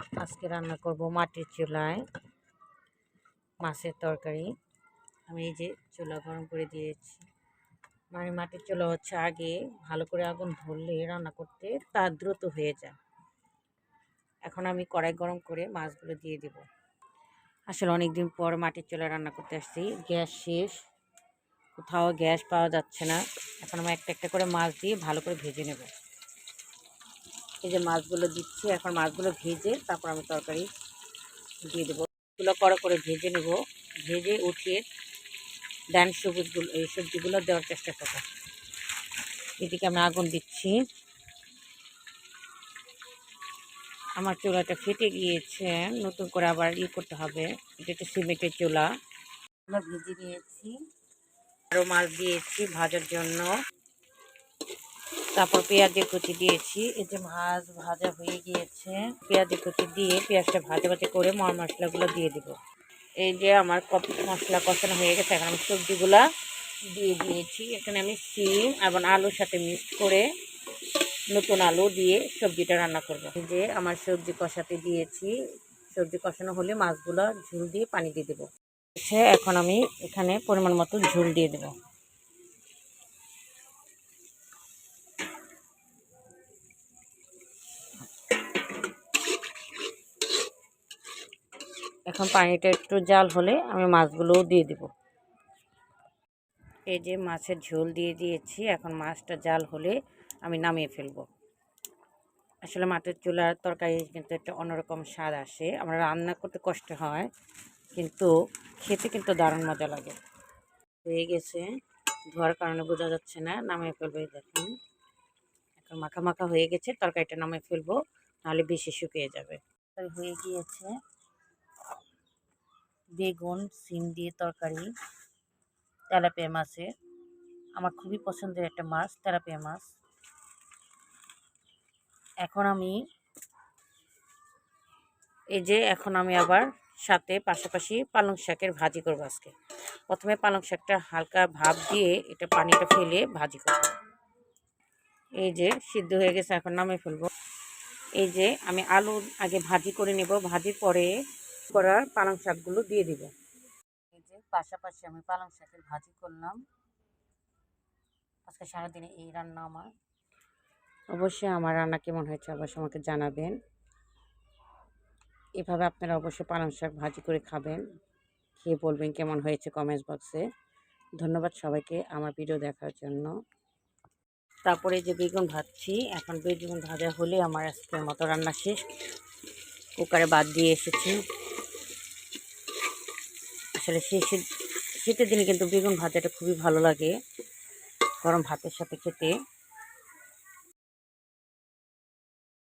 আজকে রান্না করব মাটির চুলায় মাছের তরকারি। আমি এই যে চুলা গরম করে দিয়েছি। মানে মাটির চুলা হচ্ছে আগে ভালো করে আগুন ধরলে রান্না করতে তা দ্রুত হয়ে যায়। এখন আমি কড়াই গরম করে মাছগুলো দিয়ে দেব। আসলে অনেক দিন পর মাটির চুলা রান্না করতে আসছি। গ্যাস শেষ। কোথাও গ্যাস পাওয়া যাচ্ছে না। এখন আমি একটা একটা করে মাছ দিয়ে ভালো করে ভেজে নেব। এই যে মাছগুলো দিচ্ছি, এখন মাছগুলো ভেজে তারপর আমি তরকারি দিয়ে দেবো। এগুলো কড়া করে ভেজে নেব। ভেজে উঠিয়ে ডান সবুজগুলো, এই সবজিগুলো দেওয়ার চেষ্টা করব। এদিকে আমি আগুন দিচ্ছি। আমার চুলাটা ফেটে গিয়েছে, নতুন করে আবার ই করতে হবে। এটা একটা সিমেন্টের চুলা। আমরা ভেজে নিয়েছি। আরও মাছ দিয়েছি ভাজার জন্য। তারপর পেঁয়াজের কুচি দিয়েছি। এই যে মাছ ভাজা হয়ে গিয়েছে, পেঁয়াজের কুচি দিয়ে পেঁয়াজটা ভাজা ভাজা করে মর মশলাগুলো দিয়ে দিব। এই যে আমার কপি মশলা কষানো হয়ে গেছে, এখন আমি সবজিগুলা দিয়ে দিয়েছি। এখানে আমি সিম এবং আলুর সাথে মিক্সড করে নতুন আলু দিয়ে সবজিটা রান্না করব। এই যে আমার সবজি কষাতে দিয়েছি। সবজি কষানো হলে মাছগুলো ঝুল দিয়ে পানি দিয়ে দেবো। এখন আমি এখানে পরিমাণ মতো ঝুল দিয়ে দেবো। এখন পানিটা একটু জাল হলে আমি মাছগুলোও দিয়ে দেব। এই যে মাছের ঝোল দিয়ে দিয়েছি, এখন মাছটা জাল হলে আমি নামিয়ে ফেলব। আসলে মাটির চুলার তরকারি কিন্তু একটা অন্যরকম স্বাদ আসে। আমরা রান্না করতে কষ্ট হয়, কিন্তু খেতে কিন্তু দারুণ মজা লাগে। হয়ে গেছে, ধোয়ার কারণে বোঝা যাচ্ছে না, নামিয়ে ফেলব দেখুন। এখন মাখা মাখা হয়ে গেছে, তরকারিটা নামিয়ে ফেলব, নাহলে বেশি শুকিয়ে যাবে। হয়ে গিয়েছে। বেগুন, সিম দিয়ে তরকারি, তেলাপিয়া মাছের আমার খুবই পছন্দের একটা মাছ, তেলাপিয়া মাছ। এখন আমি, এই যে এখন আমি আবার সাথে পাশাপাশি পালং শাকের ভাজি করব আজকে। প্রথমে পালং শাকটা হালকা ভাপ দিয়ে এটা পানিটা ফেলে ভাজি করব। এই যে সিদ্ধ হয়ে গেছে, এখন নামে ফেলব। এই যে আমি আলু আগে ভাজি করে নেব। ভাজির পরে করার পালং শাকগুলো দিয়ে দিব। এই যে পাশাপাশি আমি পালং শাকের ভাজি করলাম। আজকে সারাদিনে এই রান্না আমার। অবশ্যই আমার রান্না কেমন হয়েছে অবশ্যই আমাকে জানাবেন। এভাবে আপনারা অবশ্যই পালং শাক ভাজি করে খাবেন। খেয়ে বলবেন কেমন হয়েছে কমেন্টস বক্সে। ধন্যবাদ সবাইকে আমার ভিডিও দেখার জন্য। তারপরে যে বেগুন ভাজছি। এখন বেগুন ভাজা হলে আমার আজকের মতো রান্না শেষ। কুকারে বাদ দিয়ে এসেছি। আসলে সেই শীতের দিনে কিন্তু বেগুন ভাজাটা খুবই ভালো লাগে। গরম ভাতের সাথে খেতে।